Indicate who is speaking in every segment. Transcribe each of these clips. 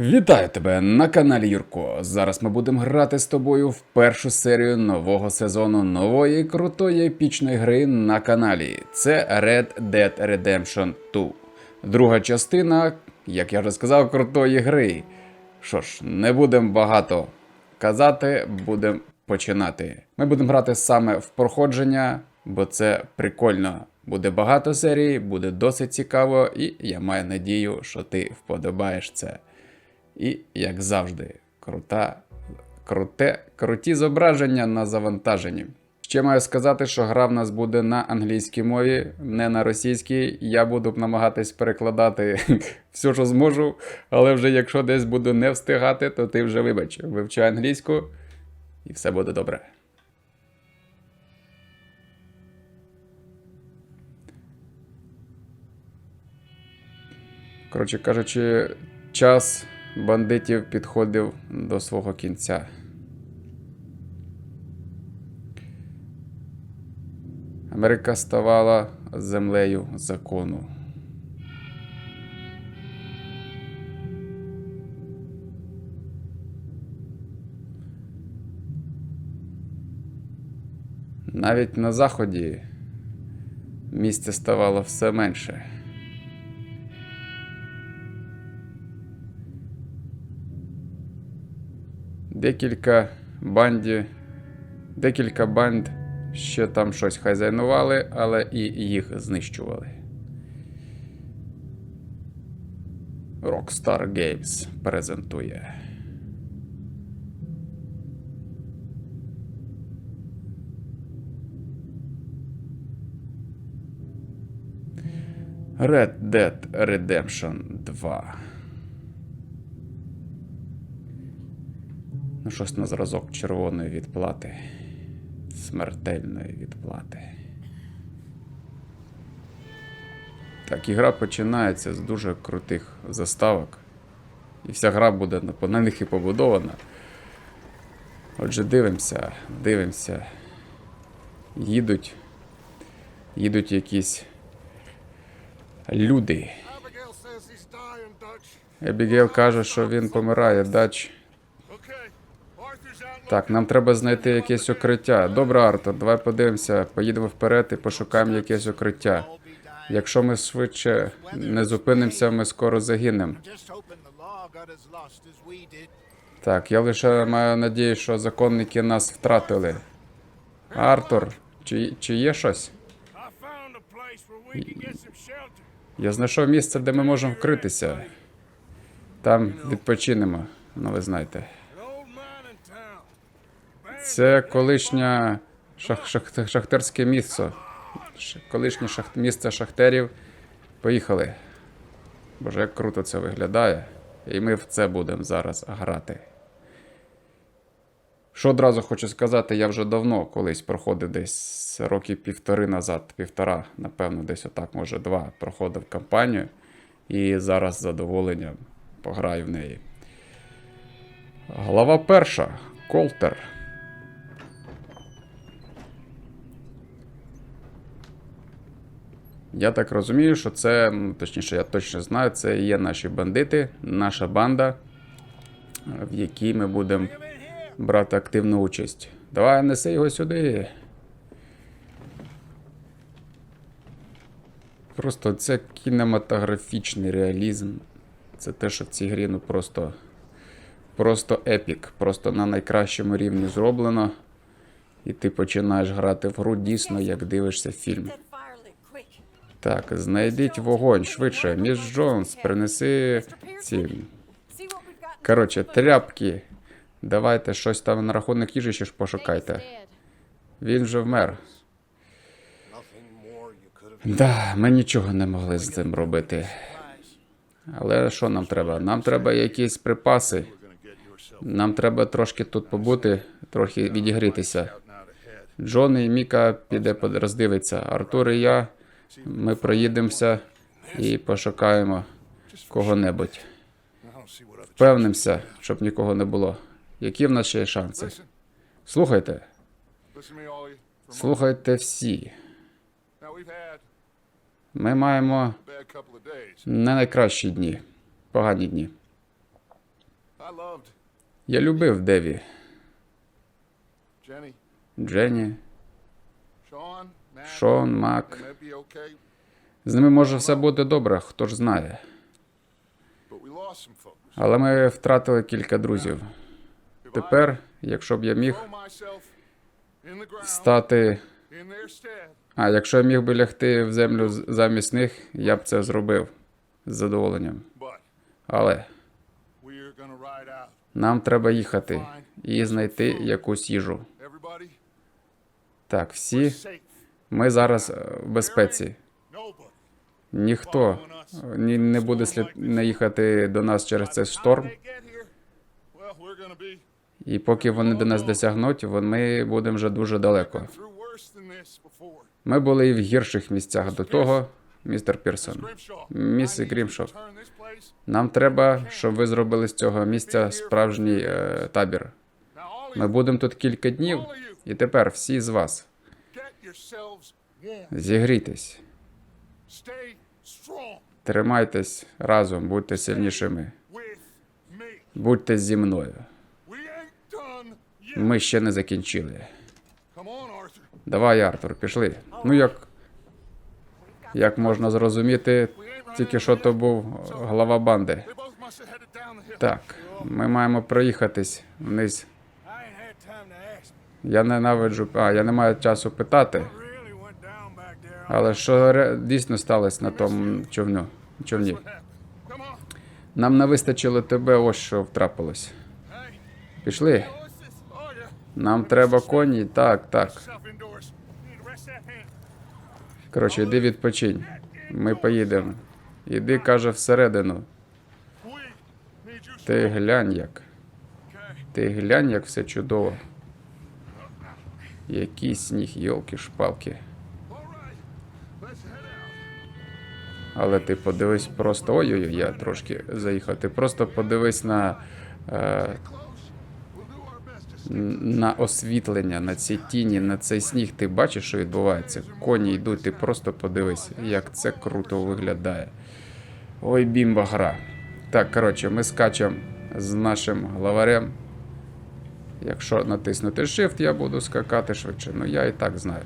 Speaker 1: Вітаю тебе на каналі Юрко. Зараз ми будемо грати з тобою в першу серію нового сезону нової крутої епічної гри на каналі. Це Red Dead Redemption 2. Друга частина, як я вже сказав, крутої гри. Що ж, не будемо багато казати, будемо починати. Ми будемо грати саме в проходження, бо це прикольно. Буде багато серій, буде досить цікаво, і я маю надію, що ти вподобаєш це. І, як завжди, крута, круте, круті зображення на завантаженні. Ще маю сказати, що гра в нас буде на англійській мові, не на російській. Я буду намагатись перекладати все, що зможу, але вже якщо десь буду не встигати, то ти вже вибач, вивчай англійську і все буде добре. Коротше кажучи, час бандитів підходив до свого кінця. Америка ставала землею закону. Навіть на заході місця ставало все менше. Декілька банді, декілька банд ще там щось хазяйнували, але і їх знищували. Rockstar Games презентує. Red Dead Redemption 2. Ну, щось на зразок червоної відплати. Смертельної відплати. Так, ігра починається з дуже крутих заставок. І вся гра буде на- на них і побудована. Отже, дивимося, дивимося. Їдуть. Їдуть якісь люди. Ебігейл каже, що він помирає, дач. Так, нам треба знайти якесь укриття. Добре, Артур, давай подивимося, поїдемо вперед і пошукаємо якесь укриття. Якщо ми швидше не зупинимося, ми скоро загинемо. Так, я лише маю надію, що законники нас втратили. Артур, чи, чи є щось? Я знайшов місце, де ми можемо вкритися. Там відпочинемо, ну ви знаєте. Це колишнє шах, шах, шахтерське місце. Колишнє шах, місце шахтерів. Поїхали. Боже, як круто це виглядає. І ми в це будемо зараз грати. Що одразу хочу сказати, я вже давно колись проходив десь роки півтори назад, півтора, напевно, десь отак, може два, проходив кампанію. І зараз з задоволенням пограю в неї. Глава перша. Колтер. Я так розумію, що це, точніше, я точно знаю, це є наші бандити, наша банда, е, в якій ми будемо брати активну участь. Давай, неси його сюди. Просто це кінематографічний реалізм. Це те, що в цій грі ну просто, просто епік. Просто на найкращому рівні зроблено. І ти починаєш грати в гру дійсно, як дивишся фільм. Так, знайдіть вогонь швидше. Міс Джонс, принеси ці. Коротше, тряпки. Давайте щось там на рахунок їжі ще ж пошукайте. Він вже вмер. Да, ми нічого не могли з цим робити. Але що нам треба? Нам треба якісь припаси. Нам треба трошки тут побути, трохи відігрітися. Джон і Міка піде роздивиться. Артур і я. Ми проїдемося і пошукаємо кого-небудь. Впевнимося, щоб нікого не було. Які в нас ще є шанси? Слухайте, слухайте всі. Ми маємо не найкращі дні, погані дні. Я любив Деві, Дженні,
Speaker 2: Matt,
Speaker 1: Шон, Мак. З ними може все буде добре, хто ж знає. Але ми втратили кілька друзів. Тепер, якщо б я міг стати. А якщо я міг би лягти в землю замість них, я б це зробив з задоволенням. Але нам треба їхати і знайти якусь їжу. Так, всі. Ми зараз е, в безпеці. Ніхто е, не буде слід не їхати до нас через цей шторм. І поки вони до нас досягнуть, ми будемо вже дуже далеко. Ми були і в гірших місцях до того, містер Пірсон. Міс
Speaker 2: place.
Speaker 1: Нам треба, щоб ви зробили з цього місця справжній е, табір. Ми будемо тут кілька днів, і тепер всі з вас зігрійтесь, тримайтесь разом, будьте сильнішими, будьте зі мною. Ми ще не закінчили. Давай, Артур, пішли. Ну як, як можна зрозуміти, тільки що то був глава банди. Так, ми маємо проїхатись вниз. Я ненавиджу. А, я не маю часу питати. Але що дійсно сталося на тому човню? човні? Нам не вистачило тебе, ось що втрапилось. Пішли. Нам треба коні. Так, так. Коротше, йди відпочинь. Ми поїдемо. Іди, каже, всередину. Ти глянь як. Ти глянь, як все чудово. Який сніг,
Speaker 2: head out.
Speaker 1: Але ти подивись просто. Ой-ой-ой, я трошки заїхав. Ти просто подивись на, е, на освітлення, на ці тіні, на цей сніг. Ти бачиш, що відбувається? Коні йдуть, ти просто подивись, як це круто виглядає. Ой, бімба гра. Так, коротше, ми скачемо з нашим главарем. Якщо натиснути Shift, я буду скакати швидше. Ну я і так знаю.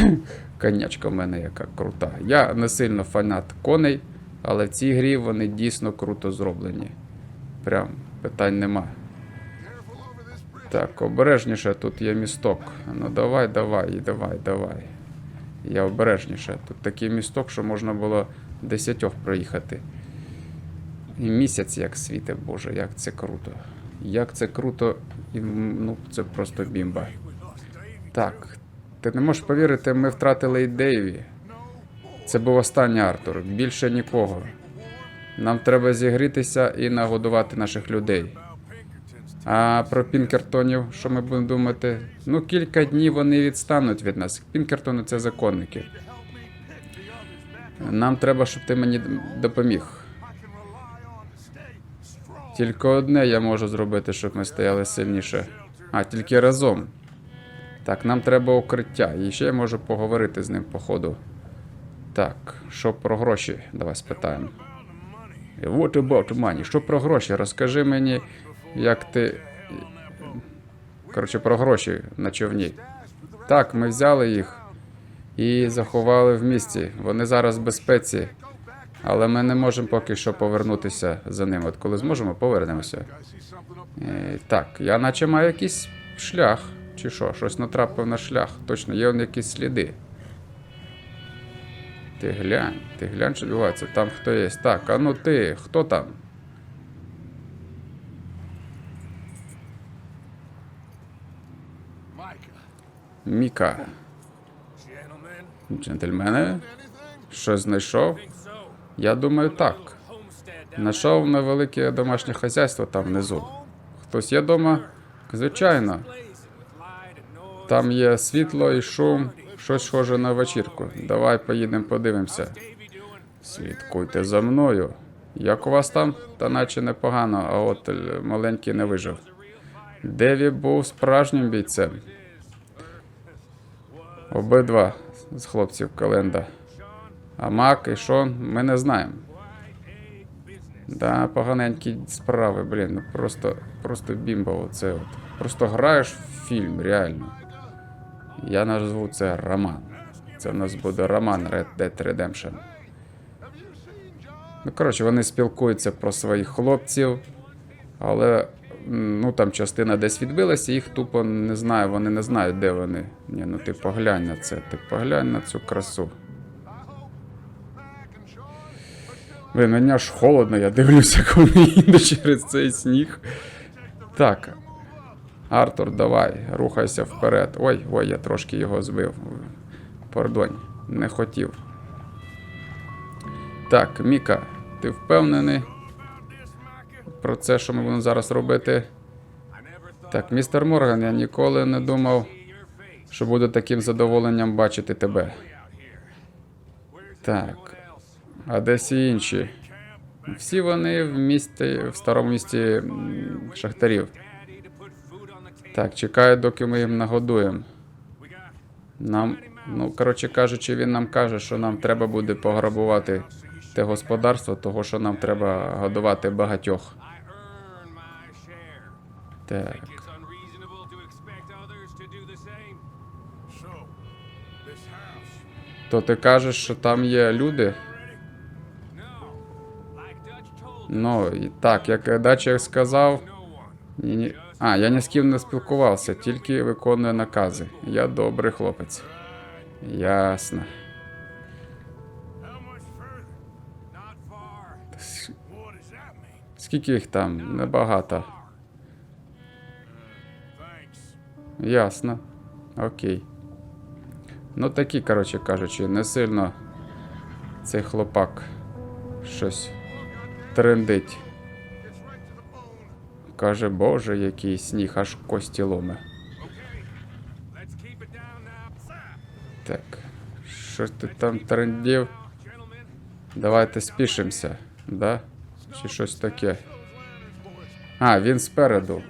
Speaker 1: Конячка в мене яка крута. Я не сильно фанат коней, але в цій грі вони дійсно круто зроблені. Прям питань нема. Так, обережніше тут є місток. Ну давай, давай, давай, давай. Я обережніше. Тут такий місток, що можна було десятьох проїхати. І місяць як світе, Боже, як це круто. Як це круто, і, ну це просто бімба. Так, ти не можеш повірити, ми втратили і Дейві. Це був останній Артур, більше нікого. Нам треба зігрітися і нагодувати наших людей. А про Пінкертонів, що ми будемо думати? Ну, кілька днів вони відстануть від нас. Пінкертони це законники. Нам треба, щоб ти мені допоміг. Тільки одне я можу зробити, щоб ми стояли сильніше. А, тільки разом. Так, нам треба укриття. І ще я можу поговорити з ним по ходу. Так, що про гроші? Давай спитаємо. What about money? Що про гроші? Розкажи мені, як ти. Коротше, про гроші на човні. Так, ми взяли їх і заховали в місті. Вони зараз в безпеці. Але ми не можемо поки що повернутися за ними. От коли зможемо, повернемося.
Speaker 2: Up
Speaker 1: Е, так, я наче маю якийсь шлях. Чи що? Щось натрапив на шлях. Точно, є он якісь сліди. Ти глянь, ти глянь, що відбувається. Там хто є. Так, а ну ти, хто там? Міка. Джентльмени, щось знайшов? Я думаю, так. Знайшов невелике домашнє хазяйство там внизу. Хтось є вдома? Звичайно. Там є світло і шум, щось схоже на вечірку. Давай поїдемо подивимося. Слідкуйте за мною. Як у вас там? Та наче непогано, а от маленький не вижив. Деві був справжнім бійцем. Обидва з хлопців Календа. А Мак і Шон ми не знаємо. Да, поганенькі справи, блін. Ну просто, просто бімба оце от. Просто граєш в фільм, реально. Я назву це роман. Це в нас буде роман Red Dead Redemption. Ну, коротше, вони спілкуються про своїх хлопців, але ну там частина десь відбилася, їх тупо не знаю, вони не знають, де вони. Ні, ну ти поглянь на це, ти поглянь на цю красу. Блин, мені аж холодно, я дивлюся, як вони через цей сніг. Так. Артур, давай, рухайся вперед. Ой, ой, я трошки його збив. Пардонь, не хотів. Так, Міка, ти впевнений про це, що ми будемо зараз робити? Так, містер Морган, я ніколи не думав, що буду таким задоволенням бачити тебе. Так. А де всі інші? Всі вони в місті, в старому місті шахтарів. Так, чекаю, доки ми їм нагодуємо. Нам, ну, коротше кажучи, він нам каже, що нам треба буде пограбувати те господарство, того, що нам треба годувати багатьох. Так. То ти кажеш, що там є люди? Ну, так, як Дача сказав, ні. А, я ні з ким не спілкувався, тільки виконую накази. Я добрий хлопець. Ясно. Скільки їх там? Небагато. Ясно. Окей. Ну такі, коротше кажучи, не сильно цей хлопак щось трендить. Каже, боже, який сніг, аж кості ломе. Так. Що ти там трендів? Давайте спішимося, да? Чи щось таке? А, він спереду.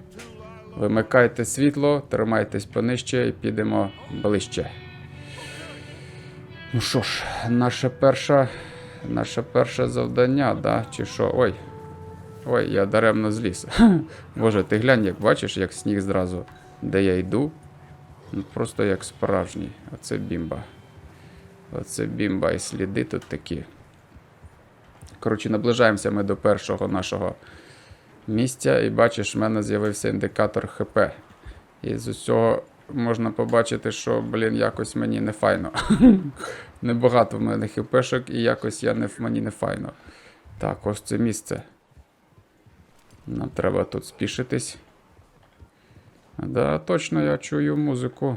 Speaker 1: Вимикайте світло, тримайтесь понижче і підемо ближче. Ну що ж, наше перше, наше перше завдання, да? Чи що? Ой. Ой, я даремно зліз. Боже, ти глянь, як бачиш, як сніг зразу, де я йду. Ну, просто як справжній. Оце бімба. Оце бімба і сліди тут такі. Коротше, наближаємося ми до першого нашого місця, і бачиш, в мене з'явився індикатор ХП. І з усього можна побачити, що, блін, якось мені не файно. Небагато в мене хпшок, і якось я не, в- мені не файно. Так, ось це місце. Нам треба тут спішитись. Да, точно я чую музику.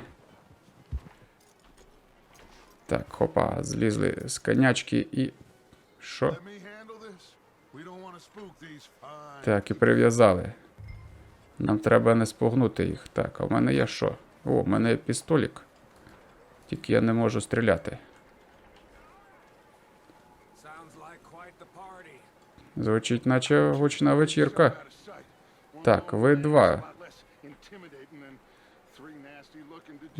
Speaker 1: Так, хопа, злізли з конячки і. Що? Так, і прив'язали. Нам треба не спугнути їх. Так, а в мене є що? О, в мене є пістолік. Тільки я не можу стріляти. Звучить, наче гучна вечірка. Так, ви два.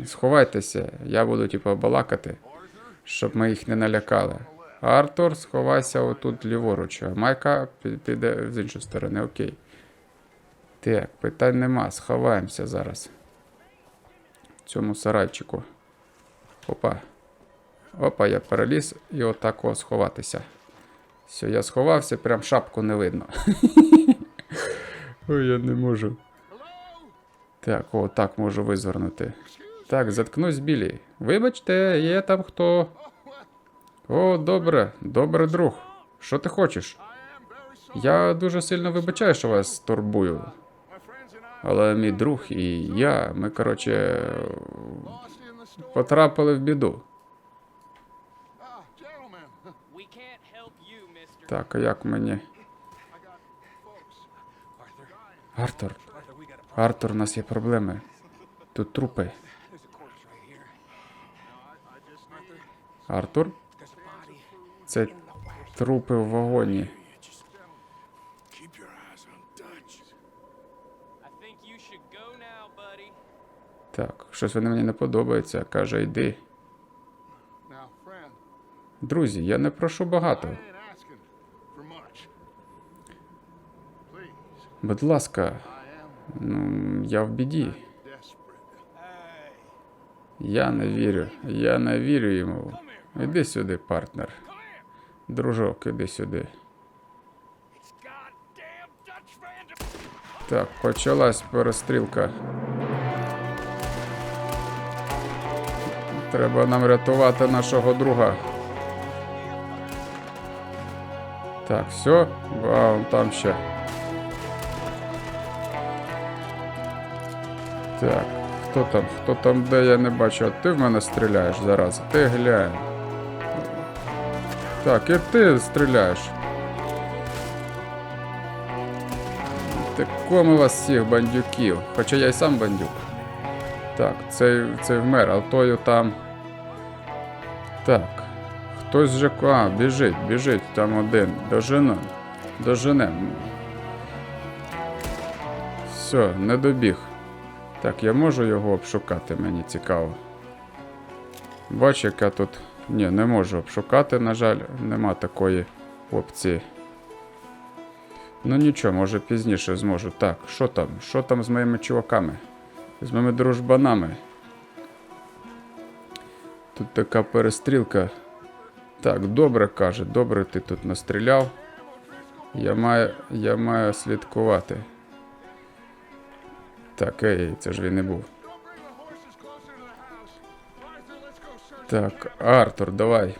Speaker 1: Сховайтеся, я буду типу балакати, щоб ми їх не налякали. Артур, сховайся отут ліворуч, а Майка піде з іншої сторони, окей. Так, питань нема, сховаємося зараз. В цьому сарайчику. Опа. Опа, я переліз і отак о сховатися. Все, я сховався, прям шапку не видно. Ой, я не можу. Так, о, так можу визвернути. Так, заткнусь, Білі. Вибачте, є там хто. О, добре, добре, друг. Що ти хочеш? Я дуже сильно вибачаю, що вас турбую. Але мій друг і я, ми, коротше, потрапили в біду. Так, а як мені. Артур, Артур, у нас є проблеми. Тут трупи. Артур? Це трупи в вагоні. Так, щось вони мені не подобається. Каже, йди. Друзі, я не прошу багато. Будь ласка, ну, я в біді. Я не вірю. Я не вірю йому. Іди сюди, партнер. Дружок, іди сюди. Так, почалась перестрілка. Треба нам рятувати нашого друга. Так, все. Вон там ще. Так, хто там? Хто там де я не бачу? А ти в мене стріляєш зараз. Ти глянь. Так, і ти стріляєш. Коми вас всіх бандюків. Хоча я й сам бандюк. Так, цей, цей вмер, а тою там. Так. Хтось же. А, біжить, біжить, там один. Дожену. Доженем. Все, не добіг. Так, я можу його обшукати, мені цікаво. Бач, яка тут. Ні, не можу обшукати, на жаль, нема такої опції. Ну нічого, може пізніше зможу. Так, що там? Що там з моїми чуваками? З моїми дружбанами? Тут така перестрілка. Так, добре каже, добре ти тут настріляв. Я маю, я маю слідкувати. Так, ей, це ж він не був. Так, Артур, давай.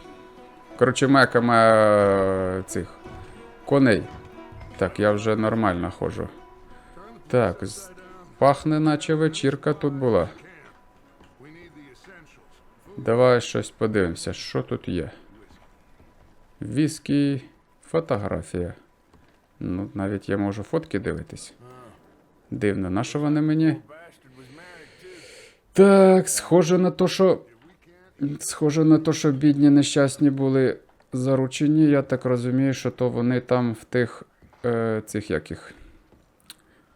Speaker 1: Коротше, Мека має е, цих коней. Так, я вже нормально ходжу. Так, пахне, наче вечірка тут була. Давай щось подивимося, що тут є. Віскі, фотографія. Ну, навіть я можу фотки дивитись. Дивно, на що вони мені? Так, схоже на то, що. Схоже на то, що бідні нещасні були заручені. Я так розумію, що то вони там в тих е, цих яких.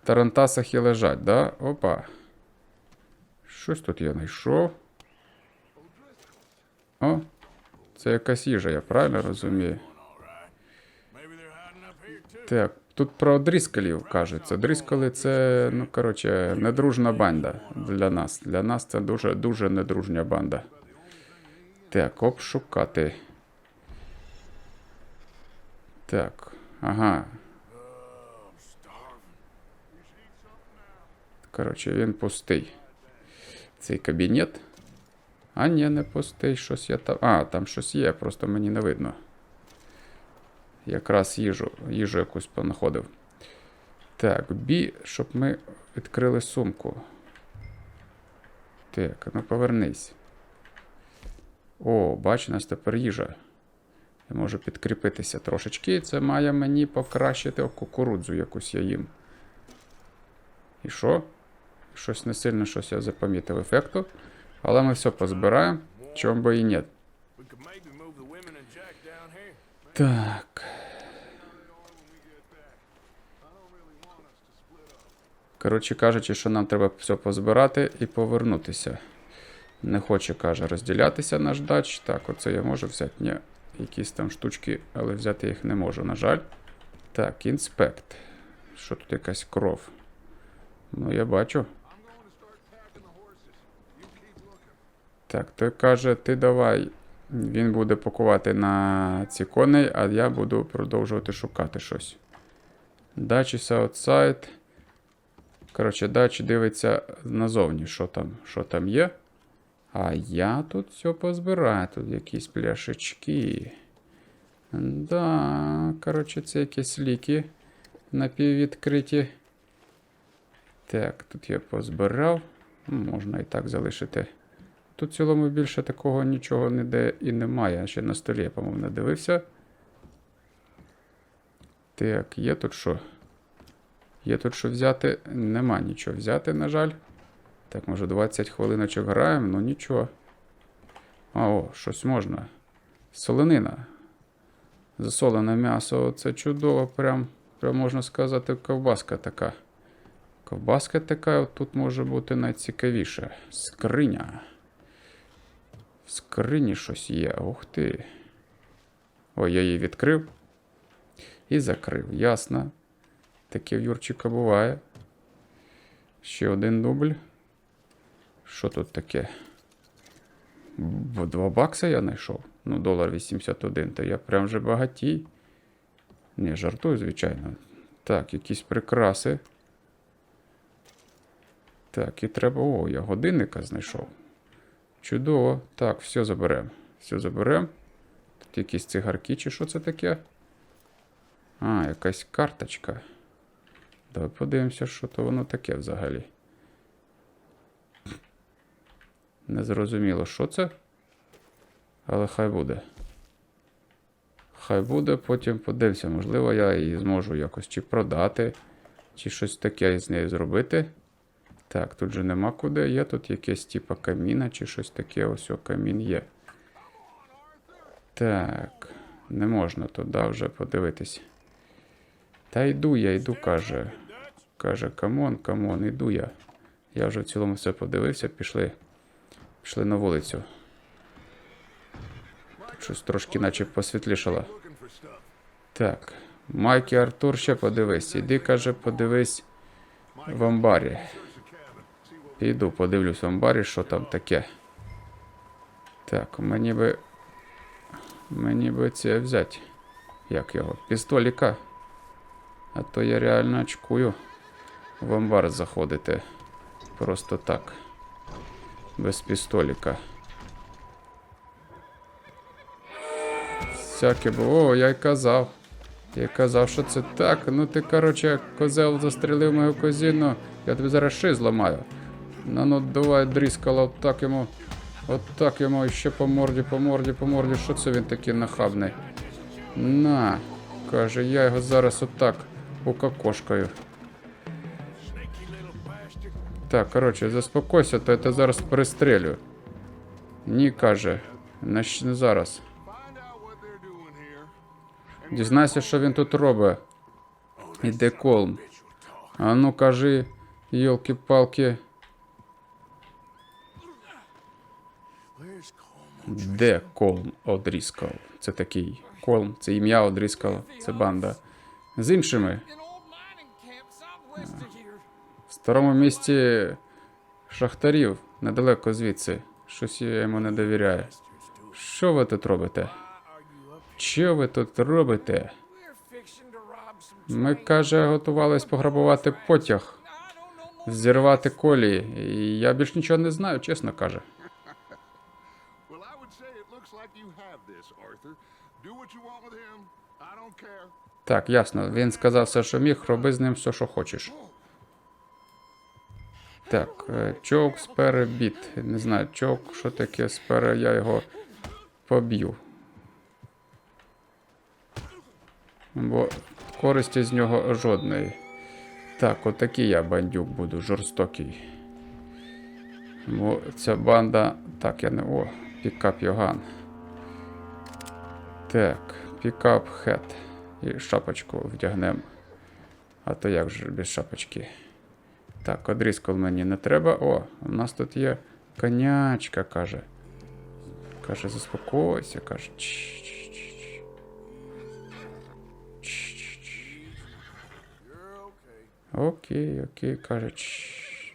Speaker 1: Тарантасах і лежать, да? Опа. Щось тут я знайшов. О, це якась їжа, я правильно розумію. Так, тут про дріскалів кажеться. Дріскали це, ну коротше, недружна банда для нас. Для нас це дуже дуже недружня банда. Так, обшукати. Так, ага. Коротше, він пустий. Цей кабінет. А ні, не пустий, щось я там. А, там щось є, просто мені не видно. Якраз їжу, їжу якусь понаходив. Так, бі, щоб ми відкрили сумку. Так, ну повернись. О, бач, у нас тепер їжа. Я можу підкріпитися трошечки. Це має мені покращити О, кукурудзу якусь я їм. І що? Щось не сильно щось я запомітив ефекту. Але ми все позбираємо. Чому би і ні.
Speaker 3: We
Speaker 1: Коротше кажучи, що нам треба все позбирати і повернутися. Не хоче, каже, розділятися наш дач. Так, оце я можу взяти. Ні, якісь там штучки, але взяти їх не можу, на жаль. Так, інспект. Що тут якась кров? Ну, я бачу. Так, той каже, ти давай. Він буде пакувати на ці коней, а я буду продовжувати шукати щось. Дачі Southside. Коротше, дач дивиться назовні, що там, що там є. А я тут все позбираю. Тут якісь пляшечки. Да, коротше, це якісь ліки напіввідкриті. Так, тут я позбирав. Можна і так залишити. Тут в цілому більше такого нічого ніде і немає. Ще на столі, я, по-моєму, не дивився. Так, є тут що? Є тут що взяти? Нема нічого взяти, на жаль. Так, може 20 хвилиночок граємо, ну нічого. А, о, щось можна. Соленина. Засолене м'ясо, це чудово, прям, прям можна сказати, ковбаска така. Ковбаска така, от тут може бути найцікавіше. Скриня. В скрині щось є. Ух ти. Ой, я її відкрив. І закрив. Ясно. Таке в Юрчика буває. Ще один дубль. Що тут таке? Два бакса я знайшов. Ну, долар 81, то я прям вже багатій. Ні, жартую, звичайно. Так, якісь прикраси. Так, і треба. О, я годинника знайшов. Чудово. Так, все заберемо. Все заберемо. Тут якісь цигарки, чи що це таке? А, якась карточка. Давай подивимося, що то воно таке взагалі. Не зрозуміло, що це. Але хай буде. Хай буде, потім подивимося. Можливо, я її зможу якось чи продати, чи щось таке із нею зробити. Так, тут же нема куди. Є тут якесь типа каміна, чи щось таке. Ось о, камін є. Так, не можна туди вже подивитись. Та йду я, йду, каже. Каже, камон, камон, іду я. Я вже в цілому все подивився, пішли. Пішли на вулицю. Тут щось трошки наче посвітлішало. Так. Майк і Артур ще подивись. Іди, каже, подивись в амбарі. Піду, подивлюсь в амбарі, що там таке. Так, мені би. Мені би це взяти. Як його? Пістоліка. А то я реально очкую в амбар заходити. Просто так. Без пістоліка. Всяке було. О, я й казав. Я казав, що це так. Ну ти, короче, козел застрелив мою козіну. Я тобі зараз ши зламаю. Ну ну давай дріскала, отак йому. Отак йому і ще по морді, по морді, по морді. Що це він такий нахабний? На. Каже, я його зараз отак укокошкаю. Так, коротше, заспокойся, то я тебе зараз перестрелю. Ні, каже. Не зараз. Дізнайся, що він тут робить. Іде колм. А ну кажи, йолки-палки, де колм одріскал? Це такий колм, це ім'я одріскал, це банда. З іншими. В старому місті шахтарів, недалеко звідси. Щось я йому не довіряю. Що ви тут робите? Що ви тут робите? Ми, каже, готувались пограбувати потяг, зірвати колії. І я більш нічого не знаю, чесно каже.
Speaker 3: I don't care.
Speaker 1: Так, ясно. Він сказав все, що міг, роби з ним все, що хочеш. Так, е, чок, спере, біт. Не знаю, чок, що таке спере, я його поб'ю. Бо користі з нього жодної. Так, отакий я бандюк буду, жорстокий. Бо ця банда. Так, я не. О, пікап Йоган. Так, пікап хет. І шапочку вдягнемо. А то як же без шапочки? Так, одрізкол мені не треба. О, у нас тут є конячка, каже. Каже, заспокойся, каже. Окей, окей, каже.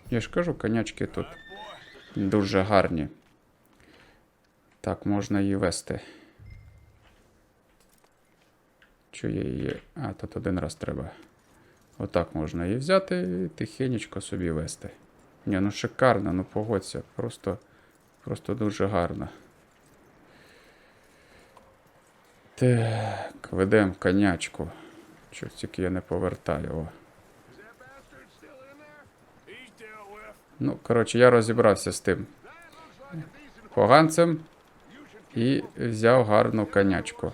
Speaker 1: Я ж кажу, конячки тут дуже гарні. Так, можна її вести. Що я її. А, тут один раз треба. Отак можна її взяти і тихенечко собі вести. Ні, ну шикарно, ну погодься. Просто, просто дуже гарно. Так, ведемо конячку. Чого тільки я не повертаю. О.
Speaker 3: He's dealt with.
Speaker 1: Ну, коротше, я розібрався з тим поганцем і взяв гарну конячку.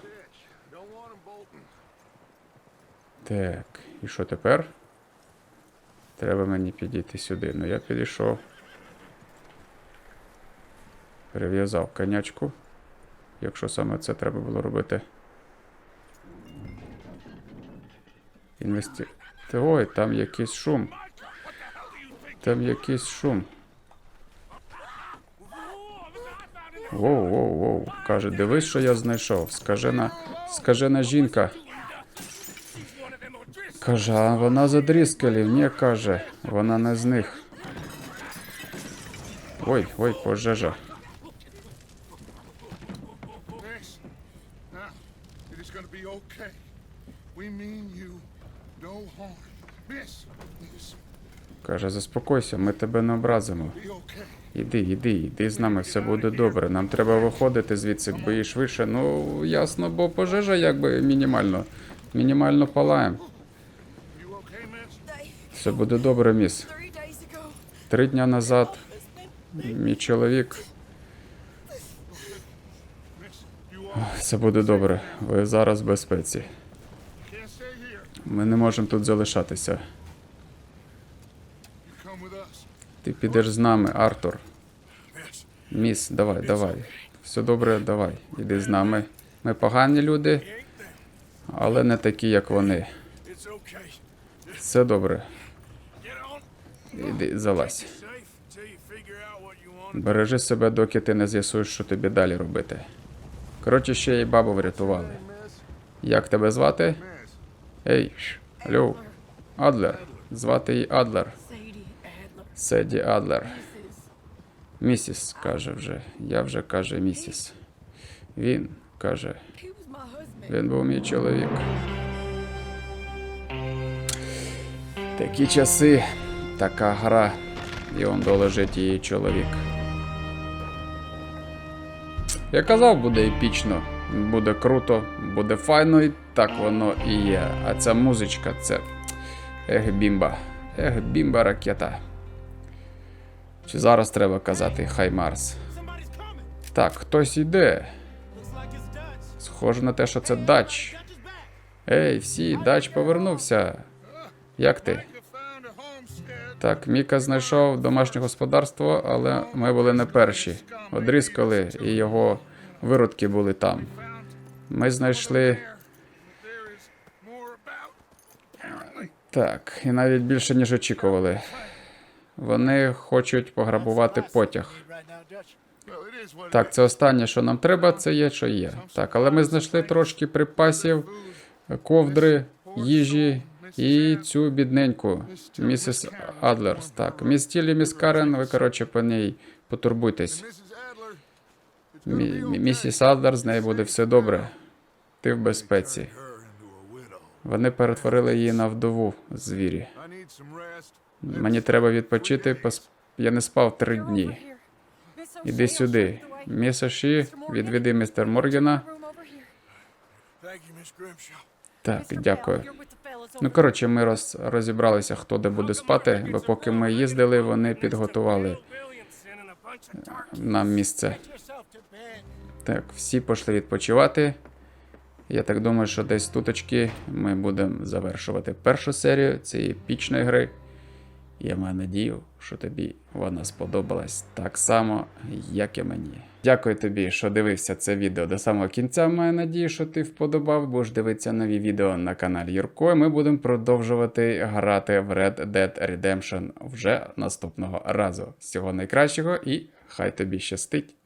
Speaker 1: Так, і що тепер? Треба мені підійти сюди. Ну я підійшов. Перев'язав конячку. Якщо саме це треба було робити. Інвесті... Та Ой, там якийсь шум. Там якийсь шум. Воу, воу, воу. Каже, дивись, що я знайшов. Скажена, скажена жінка. Каже, а вона з Одріскелів. Ні, каже, вона не з них. Ой, ой, пожежа. Каже, заспокойся, ми тебе не образимо. Іди, іди, іди з нами, все буде добре. Нам треба виходити звідси, бо і швидше. Ну, ясно, бо пожежа якби мінімально. Мінімально палаємо. Все буде добре, міс. Три дня назад мій чоловік. Все буде добре. Ви зараз в безпеці. Ми не можемо тут залишатися. Ти підеш з нами, Артур. Міс, давай, давай. Все добре, давай. Іди з нами. Ми погані люди, але не такі, як вони. Все добре.
Speaker 3: You want.
Speaker 1: Бережи себе, доки ти не з'ясуєш, що тобі далі робити. Коротше, ще й бабу врятували. Як тебе звати? Ей, алло. Адлер. Звати її Адлер. Седі Адлер. Місіс, каже вже. Я вже каже місіс. Він каже, він був мій чоловік. Такі часи, така гра. І он долежить її чоловік. Я казав, буде епічно, буде круто, буде файно, і так воно і є. А ця музичка це. Ех, бімба. Ех, бімба ракета. Чи зараз треба казати Хай Марс? Так, хтось йде. Схоже на те, що це дач. Ей, всі, дач повернувся. Як ти? Так, Міка знайшов домашнє господарство, але ми були не перші. Одрізкали, і його виродки були там. Ми знайшли. Так, і навіть більше, ніж очікували. Вони хочуть пограбувати потяг. Так, це останнє, що нам треба, це є, що є. Так, але ми знайшли трошки припасів, ковдри, їжі і цю бідненьку, місіс Адлерс. Так, міс Тілі, міс Карен, ви, коротше, по ній потурбуйтесь. Мі- місіс Адлер, з нею буде все добре. Ти в безпеці. Вони перетворили її на вдову звірі. Мені треба відпочити, пос... я не спав три дні. Іди сюди. Міс Оші, відведи містер Моргена. Так, дякую. Ну, коротше, ми роз... розібралися, хто де буде спати, бо поки ми їздили, вони підготували
Speaker 4: of
Speaker 1: нам місце. Так, всі пішли відпочивати. Я так думаю, що десь туточки ми будемо завершувати першу серію цієї епічної гри. Я маю надію, що тобі вона сподобалась так само, як і мені. Дякую тобі, що дивився це відео до самого кінця. Маю надію, що ти вподобав, будеш дивитися нові відео на каналі Юрко. і Ми будемо продовжувати грати в Red Dead Redemption вже наступного разу. Всього найкращого і хай тобі щастить!